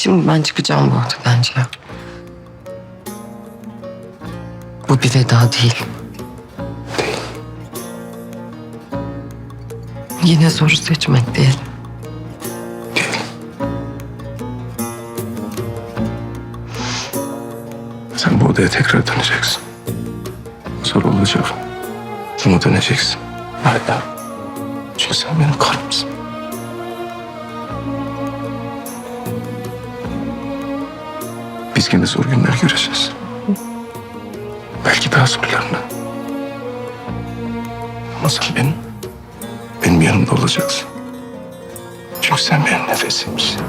Şimdi ben çıkacağım bu odadan Cihan. Bu bir veda değil. Değil. Yine soru seçmek değil. Değil. Sen bu odaya tekrar döneceksin. Zor olacak. Ama döneceksin. Hala. Çünkü sen benim karımsın. Biz yine zor günler göreceğiz. Belki daha zorlarını. Ama sen benim, benim yanımda olacaksın. Çünkü sen benim nefesimsin.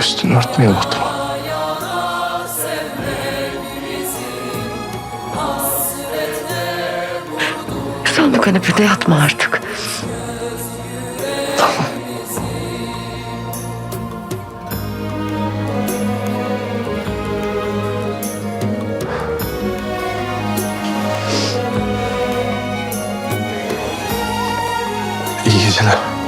Üstünü bizim. Hasretle Sen bu kanepede yatma artık. İyi geceler.